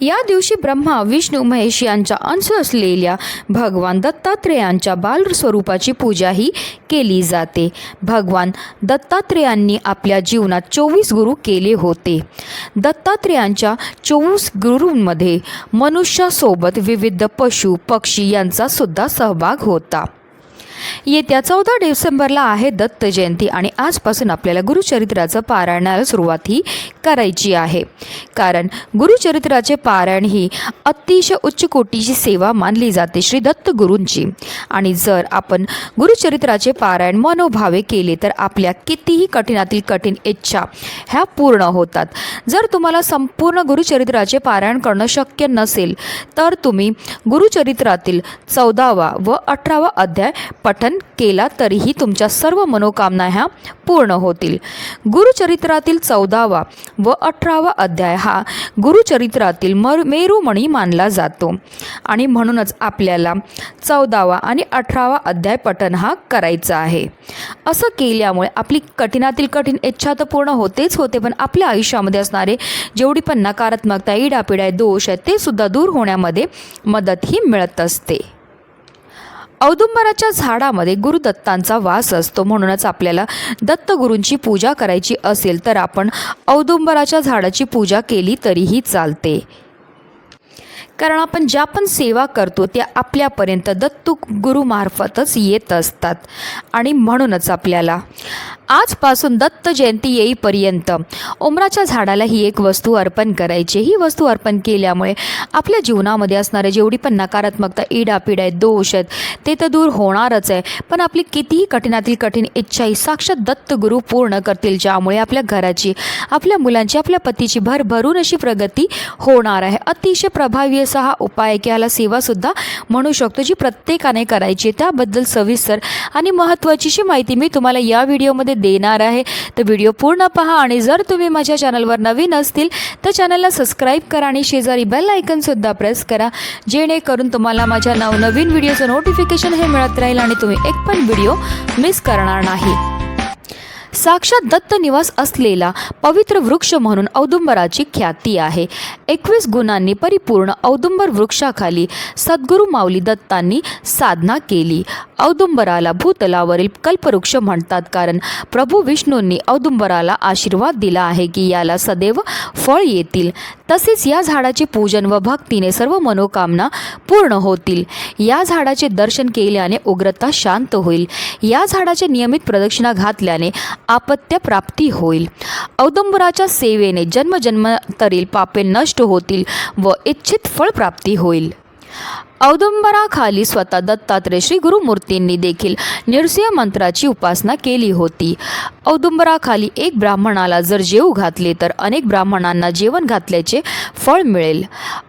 या दिवशी ब्रह्मा विष्णू महेश यांचा अंश असलेल्या भगवान दत्तात्रेयांच्या बालस्वरूपाची पूजाही केली जाते. भगवान दत्तात्रेयांनी आपल्या जीवनात चोवीस गुरु केले होते. दत्तात्रेयांच्या चोवीस गुरूंमध्ये मनुष्यासोबत विविध पशु पक्षी यांचा सुद्धा सहभाग होता. येत्या चौदा डिसेंबरला आहे दत्त जयंती आणि आजपासून आपल्याला गुरुचरित्राचं पारायणाला सुरुवात ही करायची आहे. कारण गुरुचरित्राचे पारायण ही अतिशय उच्च कोटीची सेवा मानली जाते श्री दत्त गुरूंची. आणि जर आपण गुरुचरित्राचे पारायण मनोभावे केले तर आपल्या कितीही कठीणातील कठीण इच्छा ह्या पूर्ण होतात. जर तुम्हाला संपूर्ण गुरुचरित्राचे पारायण करणं शक्य नसेल तर तुम्ही गुरुचरित्रातील चौदावा व अठरावा अध्याय पठन केला तरीही तुमच्या सर्व मनोकामना ह्या पूर्ण होतील. गुरुचरित्रातील चौदावा व अठरावा अध्याय हा गुरुचरित्रातील मर मेरुमणी मानला जातो. आणि म्हणूनच आपल्याला चौदावा आणि अठरावा अध्याय पठन हा करायचा आहे. असं केल्यामुळे आपली कठीणातील कठीण इच्छा तर पूर्ण होतेच होते पण आपल्या आयुष्यामध्ये असणारे जेवढी पण नकारात्मकता इडापिडा दोष आहेत ते सुद्धा दूर होण्यामध्ये मदतही मिळत असते. औदुंबराच्या झाडामध्ये गुरुदत्तांचा वास असतो. म्हणूनच आपल्याला दत्तगुरूंची पूजा करायची असेल तर आपण औदुंबराच्या झाडाची पूजा केली तरीही चालते. कारण आपण ज्या पण सेवा करतो त्या आपल्यापर्यंत दत्तू गुरुमार्फतच येत असतात. आणि म्हणूनच आपल्याला आजपासून दत्त जयंती येईपर्यंत उमराच्या झाडाला ही एक वस्तू अर्पण करायची. ही वस्तू अर्पण केल्यामुळे आपल्या जीवनामध्ये असणारे जेवढी पण नकारात्मकता इडापिड आहेत दोष आहेत ते तर दूर होणारच आहे. पण आपली कितीही कठीणातील कठीण इच्छा ही साक्षात दत्त गुरु पूर्ण करतील ज्यामुळे आपल्या घराची आपल्या मुलांची आपल्या पतीची भरभरून अशी प्रगती होणार आहे. अतिशय प्रभावी असा हा उपाय की ह्याला सेवासुद्धा म्हणू शकतो जी प्रत्येकाने करायची आहे. त्याबद्दल सविस्तर आणि महत्त्वाचीशी माहिती मी तुम्हाला या व्हिडिओमध्ये देणार आहे. तर व्हिडिओ पूर्ण पहा आणि जर तुम्ही माझ्या चॅनलवर नवीन असतील तर चॅनलला सबस्क्राईब करा आणि शेजारी बेल आयकनसुद्धा प्रेस करा. जेणेकरून तुम्हाला माझ्या नवनवीन व्हिडिओचं नोटिफिकेशन हे मिळत राहील आणि तुम्ही एक पण व्हिडिओ मिस करणार नाही. साक्षात दत्त निवास असलेला पवित्र वृक्ष म्हणून औदुंबराची ख्याती आहे. एकवीस गुणांनी परिपूर्ण औदुंबर वृक्षाखाली सद्गुरू माऊली दत्तांनी साधना केली. औदुंबराला भूतलावरील कल्पवृक्ष म्हणतात. कारण प्रभू विष्णूंनी औदुंबराला आशीर्वाद दिला आहे की याला सदैव फळ येतील. तसेच या झाडाचे पूजन व भक्तीने सर्व मनोकामना पूर्ण होतील. या झाडाचे दर्शन केल्याने उग्रता शांत होईल. या झाडाचे नियमित प्रदक्षिणा घातल्याने आपत्य प्राप्ती होईल. औदुंबराच्या सेवेने जन्मजन्मतरील पापे नष्ट होतील व इच्छित फळप्राप्ती होईल. औदुंबराखाली स्वतः दत्तात्रय श्री गुरुमूर्तींनी देखील नृसिंह मंत्राची उपासना केली होती. औदुंबराखाली एक ब्राह्मणाला जर जेऊ घातले तर अनेक ब्राह्मणांना जेवण घातल्याचे फळ मिळेल.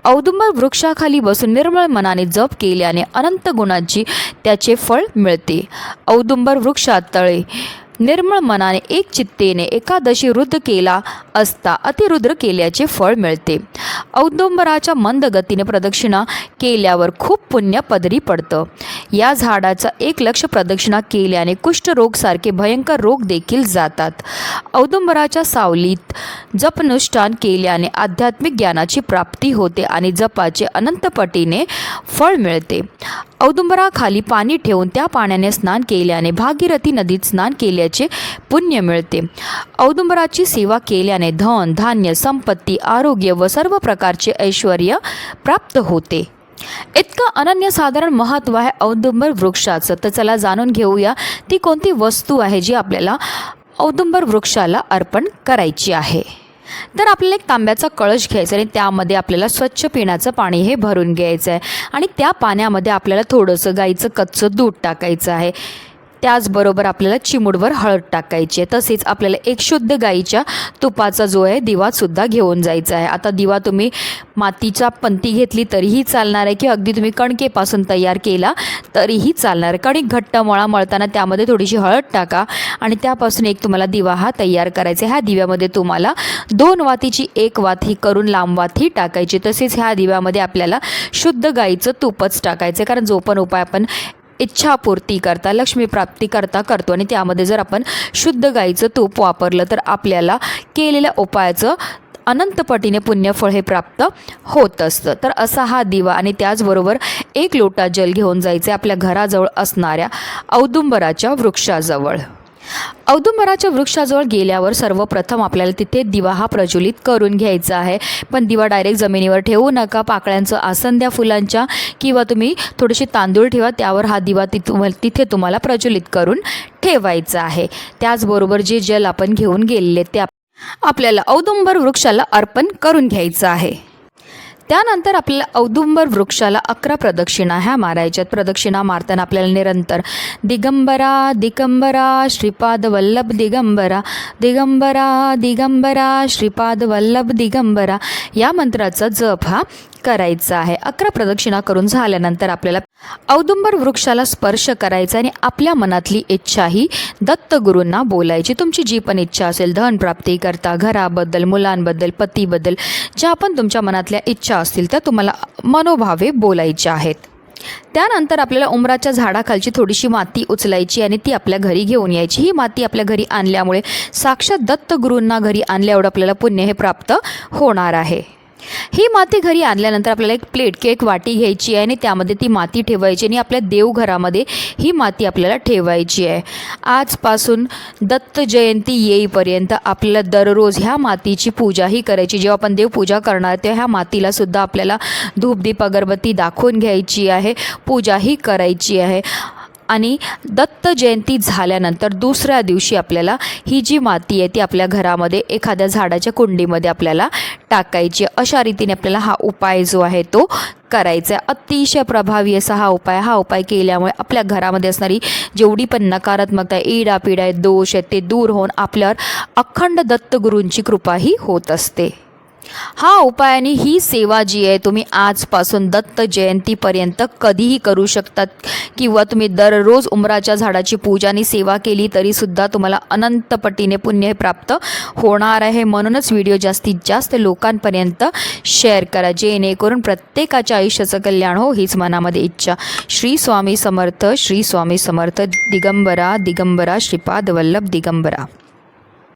औदुंबर वृक्षाखाली बसून निर्मळ मनाने जप केल्याने अनंत गुणांची त्याचे फळ मिळते. औदुंबर वृक्षात तळे निर्मळ मनाने एक चित्तेने एकादशी रुद्र केला असता अतिरुद्र केल्याचे फळ मिळते. औदुंबराच्या मंद गतीने प्रदक्षिणा केल्यावर खूप पुण्य पदरी पडतं. या झाडाचा एक लक्ष प्रदक्षिणा केल्याने कुष्ठरोगसारखे भयंकर रोग देखील जातात. औदुंबराच्या सावलीत जपनुष्ठान केल्याने आध्यात्मिक ज्ञानाची प्राप्ती होते आणि जपाचे अनंतपटीने फळ मिळते. औदुंबराखाली पाणी ठेवून त्या पाण्याने स्नान केल्याने भागीरथी नदीत स्नान केल्याचे पुण्य मिळते. औदुंबराची सेवा केल्याने धन धान्य संपत्ती आरोग्य व सर्व प्रकारचे ऐश्वर प्राप्त होते. इतकं अनन्यसाधारण महत्त्व आहे औदुंबर वृक्षाचं. तर चला जाणून घेऊया ती कोणती वस्तू आहे जी आपल्याला औदुंबर वृक्षाला अर्पण करायची आहे. तर आपल्याला एक तांब्याचा कळश घ्यायचा आणि त्यामध्ये आपल्याला स्वच्छ पिण्याचं पाणी हे भरून घ्यायचं आहे. आणि त्या पाण्यामध्ये आपल्याला थोडंसं गाईचं कच्चं दूध टाकायचं आहे. त्याचबरोबर आपल्याला चिमूडवर हळद टाकायची आहे. तसेच आपल्याला एक शुद्ध गाईच्या तुपाचा जो आहे दिवासुद्धा घेऊन जायचा आहे. आता दिवा तुम्ही मातीचा पंती घेतली तरीही चालणार आहे किंवा अगदी तुम्ही कणकेपासून तयार केला तरीही चालणार आहे. कणिक घट्ट मळा मळताना त्यामध्ये थोडीशी हळद टाका आणि त्यापासून एक तुम्हाला दिवा हा तयार करायचा आहे. ह्या दिव्यामध्ये तुम्हाला दोन वातीची एक वाथी ही करून लांब वाथी ही टाकायची. तसेच ह्या दिव्यामध्ये आपल्याला शुद्ध गाईचं तुपच टाकायचं कारण जो पण उपाय आपण इच्छापूर्ती करता लक्ष्मी प्राप्ती करता करतो. आणि त्यामध्ये जर आपण शुद्ध गाईचं तूप वापरलं तर आपल्याला केलेल्या उपायाचं अनंतपटीने पुण्यफळ हे प्राप्त होत असतं. तर असा हा दिवा आणि त्याचबरोबर एक लोटा जल घेऊन जायचे आपल्या घराजवळ असणाऱ्या औदुंबराच्या वृक्षाजवळ. औदुंबराच्या वृक्षाजवळ गेल्यावर सर्वप्रथम आपल्याला तिथे दिवा हा प्रज्वलित करून घ्यायचा आहे. पण दिवा डायरेक्ट जमिनीवर ठेवू नका. पाकळ्यांचं आसन द्या फुलांच्या किंवा तुम्ही थोडेसे तांदूळ ठेवा. त्यावर हा दिवा तिथ तिथे तुम्हाला प्रज्वलित करून ठेवायचा आहे. त्याचबरोबर जे जल आपण घेऊन गेलेले ते आपल्याला औदुंबर वृक्षाला अर्पण करून घ्यायचं आहे. त्यानंतर आपल्याला औदुंबर वृक्षाला अकरा प्रदक्षिणा ह्या मारायच्यात. प्रदक्षिणा मारताना आपल्याला निरंतर दिगंबरा दिगंबरा श्रीपाद वल्लभ दिगंबरा दिगंबरा दिगंबरा श्रीपाद वल्लभ दिगंबरा या मंत्राचा जप हा करायचा आहे. अकरा प्रदक्षिणा करून झाल्यानंतर आपल्याला औदुंबर वृक्षाला स्पर्श करायचा आणि आपल्या मनातली इच्छा ही दत्तगुरूंना बोलायची. तुमची जी पण इच्छा असेल धन प्राप्ती करता घराबद्दल मुलांबद्दल पतीबद्दल ज्या पण तुमच्या मनातल्या इच्छा असतील त्या तुम्हाला मनोभावे बोलायच्या आहेत. त्यानंतर आपल्याला उमराच्या झाडाखालची थोडीशी माती उचलायची आणि ती आपल्या घरी घेऊन यायची. ही माती आपल्या घरी आणल्यामुळे साक्षात दत्तगुरूंना घरी आणल्या एवढं आपल्याला पुण्य हे प्राप्त होणार आहे. ही माती घरी आणल्यानंतर आपल्याला एक प्लेट किंवा एक वाटी घ्यायची आहे आणि त्यामध्ये ती माती ठेवायची आणि आपल्या देवघरामध्ये ही माती आपल्याला ठेवायची आहे. आजपासून दत्त जयंती येईपर्यंत आपल्याला दररोज ह्या मातीची पूजाही करायची. जेव्हा आपण देवपूजा करणार तेव्हा ह्या मातीला सुद्धा आपल्याला धूपदीप अगरबत्ती दाखवून घ्यायची आहे. पूजाही करायची आहे. आणि दत्त जयंती झाल्यानंतर दुसऱ्या दिवशी आपल्याला ही जी माती आहे ती आपल्या घरामध्ये एखाद्या झाडाच्या कुंडीमध्ये आपल्याला टाकायची अशा रीतीने आपल्याला हा उपाय जो आहे तो करायचा आहे. अतिशय प्रभावी असा हा उपाय हा उपाय केल्यामुळे आपल्या घरामध्ये असणारी जेवढी पण नकारात्मकता इडा आहे दोष आहेत ते दूर होऊन आपल्यावर अखंड दत्तगुरूंची कृपाही होत असते. हा उपायाने ही सेवा जी आहे तुम्ही आजपासून दत्त जयंतीपर्यंत कधीही करू शकतात. किंवा तुम्ही दररोज उमराच्या झाडाची पूजा आणि सेवा केली तरीसुद्धा तुम्हाला अनंतपटीने पुण्य प्राप्त होणार आहे. म्हणूनच व्हिडिओ जास्तीत जास्त लोकांपर्यंत शेअर करा. जेणेकरून प्रत्येकाच्या आयुष्याचं कल्याण हो हीच मनामध्ये इच्छा. श्री स्वामी समर्थ श्री स्वामी समर्थ दिगंबरा दिगंबरा श्रीपाद वल्लभ दिगंबरा.